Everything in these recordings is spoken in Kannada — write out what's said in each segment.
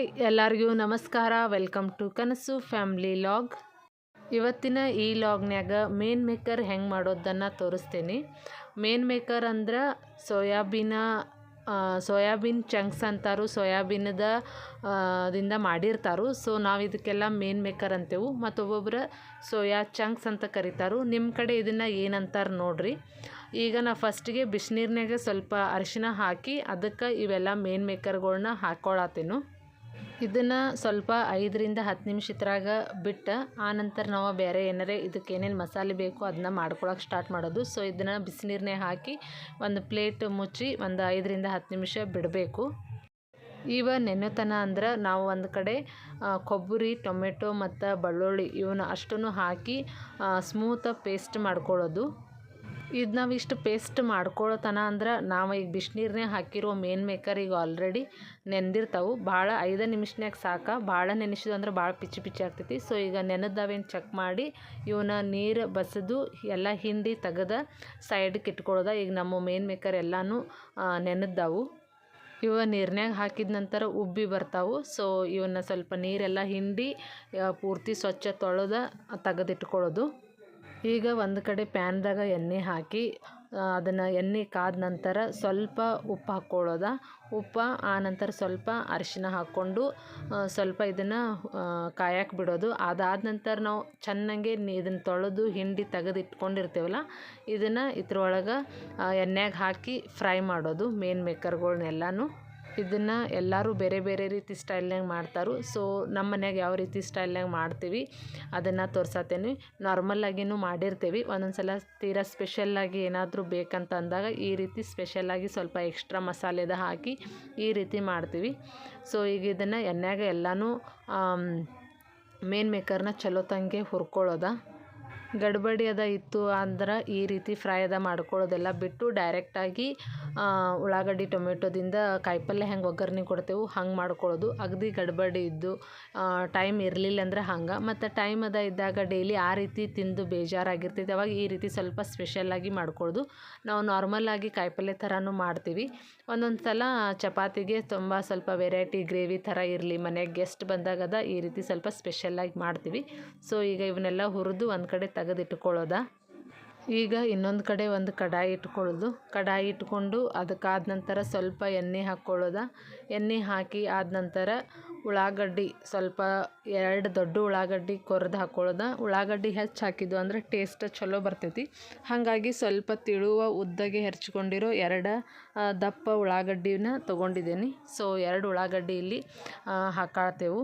ಹಾಯ್ ಎಲ್ಲರಿಗೂ ನಮಸ್ಕಾರ. Welcome to Kanasu family vlog ಇವತ್ತಿನ ಈ ಲಾಗ್ನ್ಯಾಗ ಮೇನ್ ಮೇಕರ್ ಹೆಂಗೆ ಮಾಡೋದನ್ನು ತೋರಿಸ್ತೀನಿ. ಮೇನ್ ಮೇಕರ್ ಅಂದ್ರೆ ಸೋಯಾಬೀನ ಸೋಯಾಬೀನ್ ಚಂಕ್ಸ್ ಅಂತಾರು ಸೋಯಾಬೀನದ ದಿಂದ ಮಾಡಿರ್ತಾರು. ಸೊ ನಾವು ಇದಕ್ಕೆಲ್ಲ ಮೇನ್ ಮೇಕರ್ ಅಂತೇವು. ಮತ್ತು ಒಬ್ಬೊಬ್ರು ಸೋಯಾ ಚಂಕ್ಸ್ ಅಂತ ಕರೀತಾರು. ನಿಮ್ಮ ಕಡೆ ಇದನ್ನು ಏನಂತಾರೆ ನೋಡ್ರಿ. ಈಗ ನಾ ಫಸ್ಟಿಗೆ ಬಿಸಿನೀರ್ನಾಗ ಸ್ವಲ್ಪ ಅರಿಶಿನ ಹಾಕಿ ಅದಕ್ಕೆ ಇವೆಲ್ಲ ಮೇನ್ ಮೇಕರ್ಗಳನ್ನ ಹಾಕ್ಕೊಳತ್ತೇನು ಇದನ್ನು ಸ್ವಲ್ಪ ಐದರಿಂದ ಹತ್ತು ನಿಮಿಷ ಇದ್ರಾಗ ಬಿಟ್ಟು, ಆನಂತರ ನಾವು ಬೇರೆ ಏನಾರೇ ಇದಕ್ಕೆ ಏನೇನು ಮಸಾಲೆ ಬೇಕು ಅದನ್ನ ಮಾಡ್ಕೊಳಕ್ಕೆ ಸ್ಟಾರ್ಟ್ ಮಾಡೋದು. ಸೊ ಇದನ್ನು ಬಿಸಿನೀರನ್ನೇ ಹಾಕಿ ಒಂದು ಪ್ಲೇಟ್ ಮುಚ್ಚಿ ಒಂದು ಐದರಿಂದ ಹತ್ತು ನಿಮಿಷ ಬಿಡಬೇಕು. ಇವ ನೆನೆತನ ಅಂದ್ರೆ ನಾವು ಒಂದು ಕಡೆ ಕೊಬ್ಬರಿ, ಟೊಮೆಟೊ ಮತ್ತು ಬೆಳ್ಳುಳ್ಳಿ ಇವನ್ನ ಅಷ್ಟನ್ನು ಹಾಕಿ ಸ್ಮೂತಾಗಿ ಪೇಸ್ಟ್ ಮಾಡ್ಕೊಳ್ಳೋದು ಇದು ನಾವು ಇಷ್ಟು ಪೇಸ್ಟ್ ಮಾಡ್ಕೊಳ್ಳೋತನ ಅಂದ್ರೆ ನಾವು ಈಗ ಬಿಸಿನೀರನ್ನೇ ಹಾಕಿರೋ ಮೇನ್ ಮೇಕರ್ ಈಗ ಆಲ್ರೆಡಿ ನೆಂದಿರ್ತಾವೆ. ಭಾಳ ಐದು ನಿಮಿಷನ್ಯಾಗ ಸಾಕ. ಭಾಳ ನೆನೆಸಿದ್ವು ಅಂದ್ರೆ ಭಾಳ ಪಿಚ್ಚಿ ಪಿಚ್ಚಿ ಆಗ್ತೈತಿ. ಸೊ ಈಗ ನೆನೆದವೇನು ಚೆಕ್ ಮಾಡಿ ಇವನ್ನ ನೀರು ಬಸಿದು ಎಲ್ಲ ಹಿಂಡಿ ತೆಗೆದ ಸೈಡ್ಗೆ ಇಟ್ಕೊಳ್ಳೋದ ಈಗ ನಮ್ಮ ಮೇನ್ ಮೇಕರ್ ಎಲ್ಲನೂ ನೆನೆದ್ದಾವು. ಇವ ನೀರ್ನ್ಯಾಗ ಹಾಕಿದ ನಂತರ ಉಬ್ಬಿ ಬರ್ತಾವು. ಸೊ ಇವನ್ನ ಸ್ವಲ್ಪ ನೀರೆಲ್ಲ ಹಿಂಡಿ ಪೂರ್ತಿ ಸ್ವಚ್ಛ ತೊಳೆದ ತೆಗೆದಿಟ್ಕೊಳ್ಳೋದು ಈಗ ಒಂದು ಕಡೆ ಪ್ಯಾನ್ದಾಗ ಎಣ್ಣೆ ಹಾಕಿ ಅದನ್ನು ಎಣ್ಣೆ ಕಾದ ನಂತರ ಸ್ವಲ್ಪ ಉಪ್ಪು ಹಾಕ್ಕೊಳ್ಳೋದ. ಉಪ್ಪು ಆ ನಂತರ ಸ್ವಲ್ಪ ಅರಿಶಿನ ಹಾಕ್ಕೊಂಡು ಸ್ವಲ್ಪ ಇದನ್ನು ಕಾಯಕ್ಕೆ ಬಿಡೋದು. ಅದಾದ ನಂತರ ನಾವು ಚೆನ್ನಾಗೆ ಇದನ್ನು ತೊಳೆದು ಹಿಂಡಿ ತೆಗೆದು ಇಟ್ಕೊಂಡಿರ್ತೇವಲ್ಲ, ಇದನ್ನು ಇದ್ರೊಳಗೆ ಎಣ್ಣೆಗೆ ಹಾಕಿ ಫ್ರೈ ಮಾಡೋದು ಮೇನ್ ಮೇಕರ್ಗಳ್ನೆಲ್ಲನೂ. ಇದನ್ನು ಎಲ್ಲರೂ ಬೇರೆ ಬೇರೆ ರೀತಿ ಸ್ಟೈಲ್ನಾಗ ಮಾಡ್ತಾರೆ. ಸೊ ನಮ್ಮ ಮನ್ಯಾಗ ಯಾವ ರೀತಿ ಸ್ಟೈಲ್ನಾಗ ಮಾಡ್ತೀವಿ, ಅದನ್ನು ತೋರ್ಸತ್ತೇನೆ ನಾರ್ಮಲಾಗಿನೂ ಮಾಡಿರ್ತೀವಿ. ಒಂದೊಂದು ಸಲ ತೀರಾ ಸ್ಪೆಷಲ್ಲಾಗಿ ಏನಾದರೂ ಬೇಕಂತ ಅಂದಾಗ ಈ ರೀತಿ ಸ್ಪೆಷಲ್ಲಾಗಿ ಸ್ವಲ್ಪ ಎಕ್ಸ್ಟ್ರಾ ಮಸಾಲೆದ ಹಾಕಿ ಈ ರೀತಿ ಮಾಡ್ತೀವಿ. ಸೊ ಈಗ ಇದನ್ನು ಎಣ್ಣೆಗೆ ಎಲ್ಲನೂ ಮೇನ್ ಮೇಕರ್ನ ಚಲೋ ತಂಗೆ ಹುರ್ಕೊಳ್ಳೋದ. ಗಡ್ಬಡಿ ಅದ ಇತ್ತು ಅಂದ್ರೆ ಈ ರೀತಿ ಫ್ರೈ ಅದ ಮಾಡ್ಕೊಳ್ಳೋದೆಲ್ಲ ಬಿಟ್ಟು ಡೈರೆಕ್ಟಾಗಿ ಉಳ್ಳಾಗಡ್ಡಿ, ಟೊಮೆಟೊದಿಂದ ಕಾಯಿಪಲ್ಯ ಹೆಂಗೆ ಒಗ್ಗರಣೆ ಕೊಡ್ತೇವೆ ಹಂಗೆ ಮಾಡ್ಕೊಳ್ಳೋದು. ಅಗದಿ ಗಡ್ಬಡಿ ಇದ್ದು ಟೈಮ್ ಇರಲಿಲ್ಲ ಅಂದ್ರೆ ಹಂಗೆ. ಮತ್ತು ಟೈಮ್ ಅದ ಇದ್ದಾಗ ಡೈಲಿ ಆ ರೀತಿ ತಿಂದು ಬೇಜಾರಾಗಿರ್ತೈತೆ. ಅವಾಗ ಈ ರೀತಿ ಸ್ವಲ್ಪ ಸ್ಪೆಷಲ್ಲಾಗಿ ಮಾಡ್ಕೊಳ್ಳೋದು. ನಾವು ನಾರ್ಮಲಾಗಿ ಕಾಯಿಪಲ್ಯ ಥರನೂ ಮಾಡ್ತೀವಿ. ಒಂದೊಂದು ಸಲ ಚಪಾತಿಗೆ ತುಂಬ ಸ್ವಲ್ಪ ವೆರೈಟಿ ಗ್ರೇವಿ ಥರ ಇರಲಿ. ಮನೆಗೆ ಗೆಸ್ಟ್ ಬಂದಾಗದ ಈ ರೀತಿ ಸ್ವಲ್ಪ ಸ್ಪೆಷಲ್ಲಾಗಿ ಮಾಡ್ತೀವಿ. ಸೊ ಈಗ ಇವನ್ನೆಲ್ಲ ಹುರಿದು ಒಂದು ಕಡೆ ತೆಗೆದಿಟ್ಕೊಳ್ಳೋದ? ಈಗ ಇನ್ನೊಂದು ಕಡೆ ಒಂದು ಕಡಾಯಿ ಇಟ್ಕೊಳ್ಳೋದು. ಕಡಾಯಿ ಇಟ್ಕೊಂಡು ಅದಕ್ಕಾದ ನಂತರ ಸ್ವಲ್ಪ ಎಣ್ಣೆ ಹಾಕ್ಕೊಳ್ಳೋದ. ಎಣ್ಣೆ ಹಾಕಿ ಆದ ನಂತರ ಉಳ್ಳಾಗಡ್ಡಿ ಸ್ವಲ್ಪ ಎರಡು ದೊಡ್ಡ ಉಳ್ಳಾಗಡ್ಡಿ ಕೊರ್ದು ಹಾಕ್ಕೊಳ್ಳೋದ. ಉಳ್ಳಾಗಡ್ಡಿ ಹೆಚ್ಚು ಹಾಕಿದ್ದು ಅಂದ್ರೆ ಟೇಸ್ಟ್ ಚಲೋ ಬರ್ತೈತಿ. ಹಾಗಾಗಿ ಸ್ವಲ್ಪ ತಿಳುವ ಉದ್ದಗೆ ಹೆರ್ಚ್ಕೊಂಡಿರೋ ಎರಡು ದಪ್ಪ ಉಳ್ಳಾಗಡ್ಡಿನ ತೊಗೊಂಡಿದ್ದೀನಿ. ಸೊ ಎರಡು ಉಳ್ಳಾಗಡ್ಡಿ ಇಲ್ಲಿ ಹಾಕಾಳ್ತೇವೆ.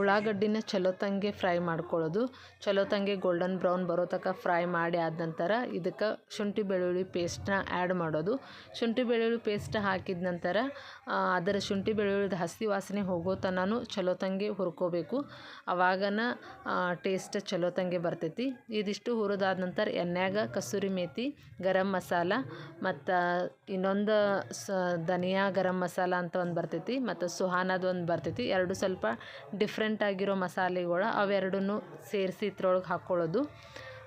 ಉಳ್ಳಾಗಡ್ಡಿನ ಚಲೋತ್ತಂಗೆ ತಂಗೆ ಫ್ರೈ ಮಾಡ್ಕೊಳ್ಳೋದು. ಚಲೋತ್ತಂಗೆ ತಂಗೆ ಗೋಲ್ಡನ್ ಬ್ರೌನ್ ಬರೋ ತನಕ ಫ್ರೈ ಮಾಡಿ ಆದ ನಂತರ ಇದಕ್ಕೆ ಶುಂಠಿ ಬೆಳ್ಳುಳ್ಳಿ ಪೇಸ್ಟ್ನ ಆ್ಯಡ್ ಮಾಡೋದು. ಶುಂಠಿ ಬೆಳ್ಳುಳ್ಳಿ ಪೇಸ್ಟ್ ಹಾಕಿದ ನಂತರ ಅದರ ಶುಂಠಿ ಬೆಳ್ಳುಳ್ಳಿದ ಹಸಿ ವಾಸನೆ ಹೋಗೋ ತನಾನು ಚಲೋತ್ತಂಗೆ ತಂಗೆ ಹುರ್ಕೋಬೇಕು. ಆವಾಗನ ಟೇಸ್ಟ್ ಚಲೋತ್ತಂಗೆ ತಂಗೆ ಬರ್ತೈತಿ. ಇದಿಷ್ಟು ಹುರಿದಾದ ನಂತರ ಎಣ್ಣೆಗ ಕಸೂರಿ ಮೇಥಿ ಗರಂ ಮಸಾಲ ಮತ್ತು ಇನ್ನೊಂದು ಸ, ಧನಿಯಾ ಗರಂ ಮಸಾಲ ಅಂತ ಒಂದು ಬರ್ತೈತಿ. ಮತ್ತು ಸುಹಾನದ ಒಂದು ಬರ್ತೈತಿ. ಎರಡು ಸ್ವಲ್ಪ ಡಿಫ್ರೆಂಟ್ ಆಗಿರೋ ಮಸಾಲೆಗಳು ಅವೆರಡನ್ನೂ ಸೇರಿಸಿ ಇದ್ರೊಳಗೆ ಹಾಕ್ಕೊಳ್ಳೋದು.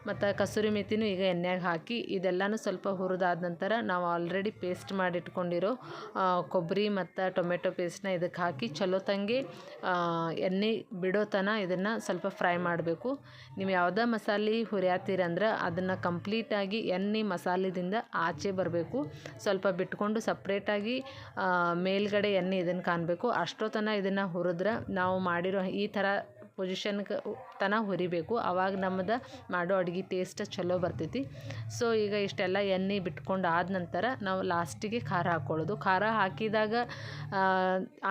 ಮತ್ತು ಕಸೂರಿ ಮೆತ್ತಿನೂ ಈಗ ಎಣ್ಣೆಗೆ ಹಾಕಿ ಇದೆಲ್ಲನೂ ಸ್ವಲ್ಪ ಹುರಿದಾದ ನಂತರ ನಾವು ಆಲ್ರೆಡಿ ಪೇಸ್ಟ್ ಮಾಡಿಟ್ಕೊಂಡಿರೋ ಕೊಬ್ಬರಿ ಮತ್ತು ಟೊಮೆಟೊ ಪೇಸ್ಟ್ನ ಇದಕ್ಕೆ ಹಾಕಿ ಚಲೋ ತಂಗಿ ಎಣ್ಣೆ ಬಿಡೋ ತನ ಇದನ್ನು ಸ್ವಲ್ಪ ಫ್ರೈ ಮಾಡಬೇಕು. ನೀವು ಯಾವುದೇ ಮಸಾಲೆ ಹುರಿಯಾತೀರಂದ್ರೆ ಅದನ್ನು ಕಂಪ್ಲೀಟಾಗಿ ಎಣ್ಣೆ ಮಸಾಲೆದಿಂದ ಆಚೆ ಬರಬೇಕು. ಸ್ವಲ್ಪ ಬಿಟ್ಕೊಂಡು ಸಪ್ರೇಟಾಗಿ ಮೇಲ್ಗಡೆ ಎಣ್ಣೆ ಇದನ್ನು ಕಾಣಬೇಕು. ಅಷ್ಟೊತ್ತನ ಇದನ್ನು ಹುರಿದ್ರೆ ನಾವು ಮಾಡಿರೋ ಈ ಥರ ಪೊಸಿಷನ್ಗೆ ತನ ಹುರಿಬೇಕು. ಆವಾಗ ನಮ್ಮದು ಮಾಡೋ ಅಡುಗೆ ಟೇಸ್ಟ್ ಚಲೋ ಬರ್ತೈತಿ. ಸೊ ಈಗ ಇಷ್ಟೆಲ್ಲ ಎಣ್ಣೆ ಬಿಟ್ಕೊಂಡು ಆದ ನಂತರ ನಾವು ಲಾಸ್ಟಿಗೆ ಖಾರ ಹಾಕ್ಕೊಳ್ಳೋದು ಖಾರ ಹಾಕಿದಾಗ ಆ,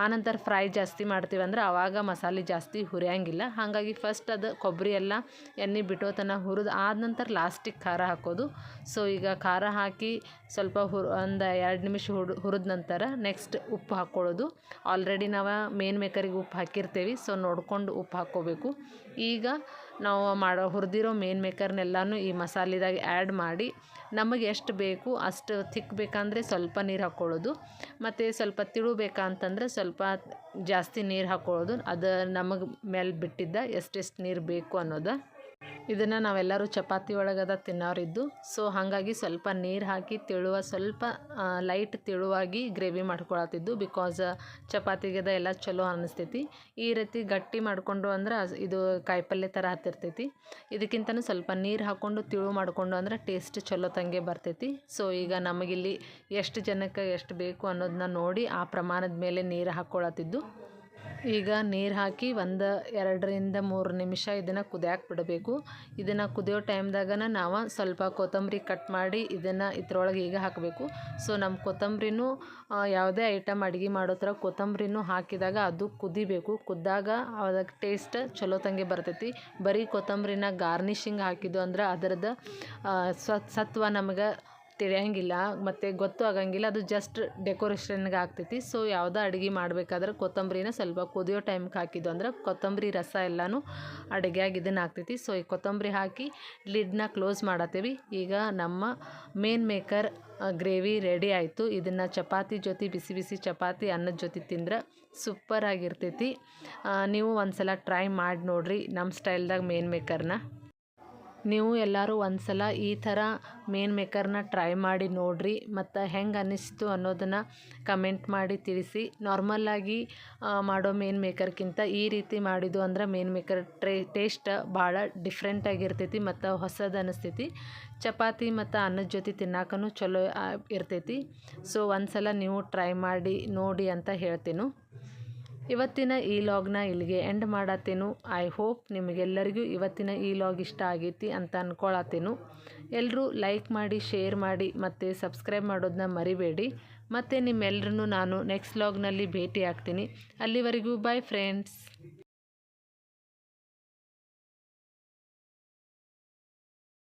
ಆನಂತರ ಫ್ರೈ ಜಾಸ್ತಿ ಮಾಡ್ತೀವಿ ಅಂದ್ರೆ ಆವಾಗ ಮಸಾಲೆ ಜಾಸ್ತಿ ಹುರಿಯಂಗಿಲ್ಲ. ಹಾಗಾಗಿ ಫಸ್ಟ್ ಅದು ಕೊಬ್ಬರಿ ಎಲ್ಲ ಎಣ್ಣೆ ಬಿಟ್ಟೋ ತನಕ ಹುರಿದು ಆದ ನಂತರ ಲಾಸ್ಟಿಗೆ ಖಾರ ಹಾಕೋದು. ಸೊ ಈಗ ಖಾರ ಹಾಕಿ ಸ್ವಲ್ಪ ಹುರ್ ಒಂದು ಎರಡು ನಿಮಿಷ ಹುಡ್ ಹುರಿದ ನಂತರ ನೆಕ್ಸ್ಟ್ ಉಪ್ಪು ಹಾಕ್ಕೊಳ್ಳೋದು ಆಲ್ರೆಡಿ ನಾವು ಮೇನ್ ಮೇಕರಿಗೆ ಉಪ್ಪು ಹಾಕಿರ್ತೀವಿ. ಸೊ ನೋಡ್ಕೊಂಡು ಉಪ್ಪು ಹಾಕ್ಕೋಬೇಕು ಈಗ ನಾವು ಮಾಡೋ ಹುರಿದಿರೋ ಮೇನ್ ಮೇಕರ್ನೆಲ್ಲನೂ ಈ ಮಸಾಲೆದಾಗ ಆ್ಯಡ್ ಮಾಡಿ, ನಮಗೆ ಎಷ್ಟು ಬೇಕು ಅಷ್ಟು ಥಿಕ್ ಬೇಕಂದರೆ ಸ್ವಲ್ಪ ನೀರು ಹಾಕ್ಕೊಳ್ಳೋದು. ಮತ್ತು ಸ್ವಲ್ಪ ತಿಳು ಬೇಕಂತಂದರೆ ಸ್ವಲ್ಪ ಜಾಸ್ತಿ ನೀರು ಹಾಕ್ಕೊಳ್ಳೋದು. ಅದು ನಮಗೆ ಮೇಲೆ ಬಿಟ್ಟಿದ್ದ ಎಷ್ಟೆಷ್ಟು ನೀರು ಬೇಕು ಅನ್ನೋದು. ಇದನ್ನು ನಾವೆಲ್ಲರೂ ಚಪಾತಿ ಒಳಗದ ತಿನ್ನೋರಿದ್ದು. ಸೊ ಹಾಗಾಗಿ ಸ್ವಲ್ಪ ನೀರು ಹಾಕಿ ತಿಳುವ, ಸ್ವಲ್ಪ ಲೈಟ್ ತಿಳುವಾಗಿ ಗ್ರೇವಿ ಮಾಡ್ಕೊಳತ್ತಿದ್ದು ಬಿಕಾಸ್ ಚಪಾತಿಗೆದ ಎಲ್ಲ ಚಲೋ ಅನ್ನಿಸ್ತೈತಿ ಈ ರೀತಿ ಗಟ್ಟಿ ಮಾಡಿಕೊಂಡು ಅಂದ್ರೆ ಇದು ಕಾಯಿಪಲ್ಯ ಥರ ಹತ್ತಿರ್ತೈತಿ. ಇದಕ್ಕಿಂತನೂ ಸ್ವಲ್ಪ ನೀರು ಹಾಕ್ಕೊಂಡು ತಿಳು ಮಾಡಿಕೊಂಡು ಅಂದ್ರೆ ಟೇಸ್ಟ್ ಚಲೋ ತಂಗೆ ಬರ್ತೈತಿ. ಸೊ ಈಗ ನಮಗಿಲ್ಲಿ ಎಷ್ಟು ಜನಕ್ಕೆ ಎಷ್ಟು ಬೇಕು ಅನ್ನೋದನ್ನ ನೋಡಿ ಆ ಪ್ರಮಾಣದ ಮೇಲೆ ನೀರು ಹಾಕ್ಕೊಳತ್ತಿದ್ದು ಈಗ ನೀರು ಹಾಕಿ ಒಂದು ಎರಡರಿಂದ ಮೂರು ನಿಮಿಷ ಇದನ್ನು ಕುದಿಯಾಕೆ ಬಿಡಬೇಕು. ಇದನ್ನು ಕುದಿಯೋ ಟೈಮ್ದಾಗನ ನಾವು ಸ್ವಲ್ಪ ಕೊತ್ತಂಬರಿ ಕಟ್ ಮಾಡಿ ಇದನ್ನು ಇದ್ರೊಳಗೆ ಈಗ ಹಾಕಬೇಕು. ಸೊ ನಮ್ಮ ಕೊತ್ತಂಬರಿನೂ ಯಾವುದೇ ಐಟಮ್ ಅಡುಗೆ ಮಾಡೋ ಥರ ಕೊತ್ತಂಬರಿನೂ ಹಾಕಿದಾಗ ಅದು ಕುದಿಬೇಕು. ಕುದ್ದಾಗ ಅದಕ್ಕೆ ಟೇಸ್ಟ್ ಚಲೋ ತಂಗೆ ಬರ್ತೈತಿ. ಬರೀ ಕೊತ್ತಂಬರಿನ ಗಾರ್ನಿಷಿಂಗ್ ಹಾಕಿದ್ದು ಅಂದ್ರೆ ಅದರದ್ದು ಸತ್ವ ನಮಗೆ ತಿಳಿಯಂಗಿಲ್ಲ, ಮತ್ತು ಗೊತ್ತು ಆಗಂಗಿಲ್ಲ, ಅದು ಜಸ್ಟ್ ಡೆಕೋರೇಷನ್ಗೆ ಆಗ್ತೈತಿ. ಸೊ ಯಾವುದೋ ಅಡುಗೆ ಮಾಡಬೇಕಾದ್ರೆ ಕೊತ್ತಂಬರಿನ ಸ್ವಲ್ಪ ಕುದಿಯೋ ಟೈಮ್ಗೆ ಹಾಕಿದ್ದು ಅಂದ್ರೆ ಕೊತ್ತಂಬರಿ ರಸ ಎಲ್ಲನೂ ಅಡುಗೆಯಾಗಿ ಇದನ್ನು ಆಗ್ತೈತಿ. ಸೊ ಈ ಕೊತ್ತಂಬರಿ ಹಾಕಿ ಲಿಡ್ನ ಕ್ಲೋಸ್ ಮಾಡತ್ತೀವಿ. ಈಗ ನಮ್ಮ ಮೇನ್ ಮೇಕರ್ ಗ್ರೇವಿ ರೆಡಿ ಆಯಿತು. ಇದನ್ನು ಚಪಾತಿ ಜೊತೆ, ಬಿಸಿ ಬಿಸಿ ಚಪಾತಿ ಅನ್ನದ ಜೊತೆ ತಿಂದ್ರೆ ಸೂಪರ್ ಆಗಿರ್ತೈತಿ. ನೀವು ನೀವು ಒಂದ್ಸಲ ಟ್ರೈ ಮಾಡಿ ನೋಡಿರಿ ನಮ್ಮ ಸ್ಟೈಲ್ದಾಗ ಮೇನ್ ಮೇಕರ್ನ ನೀವು ಎಲ್ಲರೂ ಒಂದ್ಸಲ ಈ ಥರ ಮೇನ್ ಮೇಕರ್ನ ಟ್ರೈ ಮಾಡಿ ನೋಡ್ರಿ ಮತ್ತು ಹೆಂಗೆ ಅನ್ನಿಸ್ತು ಅನ್ನೋದನ್ನು ಕಮೆಂಟ್ ಮಾಡಿ ತಿಳಿಸಿ. ನಾರ್ಮಲ್ಲಾಗಿ ಮಾಡೋ ಮೇನ್ ಮೇಕರ್ಗಿಂತ ಈ ರೀತಿ ಮಾಡಿದ್ದು ಅಂದ್ರೆ ಮೇನ್ ಮೇಕರ್ ಟ್ರೇ, ಟೇಸ್ಟ್ ಭಾಳ ಡಿಫ್ರೆಂಟ್ ಆಗಿರ್ತೈತಿ ಮತ್ತು ಹೊಸದು ಅನ್ನಿಸ್ತೈತಿ. ಚಪಾತಿ ಮತ್ತು ಅನ್ನದ ಜೊತೆ ತಿನ್ನಾಕೂ ಚಲೋ ಇರ್ತೈತಿ. ಸೊ ಒಂದ್ಸಲ ನೀವು ಟ್ರೈ ಮಾಡಿ ನೋಡಿ ಅಂತ ಹೇಳ್ತೇನೆ. ಇವತ್ತಿನ ಈ ಲಾಗ್ನ ಇಲ್ಲಿಗೆ ಎಂಡ್ ಮಾಡತ್ತೇನು. ಐ ಹೋಪ್ ನಿಮಗೆಲ್ಲರಿಗೂ ಇವತ್ತಿನ ಈ ಲಾಗ್ ಇಷ್ಟ ಆಗೈತಿ ಅಂತ ಅಂದ್ಕೊಳತ್ತೇನು ಎಲ್ಲರೂ ಲೈಕ್ ಮಾಡಿ ಶೇರ್ ಮಾಡಿ ಮತ್ತು ಸಬ್ಸ್ಕ್ರೈಬ್ ಮಾಡೋದನ್ನ ಮರಿಬೇಡಿ. ಮತ್ತು ನಿಮ್ಮೆಲ್ಲರನ್ನು ನಾನು ನೆಕ್ಸ್ಟ್ ಲಾಗ್ನಲ್ಲಿ ಭೇಟಿ ಆಗ್ತೀನಿ ಅಲ್ಲಿವರೆಗೂ ಬಾಯ್ ಫ್ರೆಂಡ್ಸ್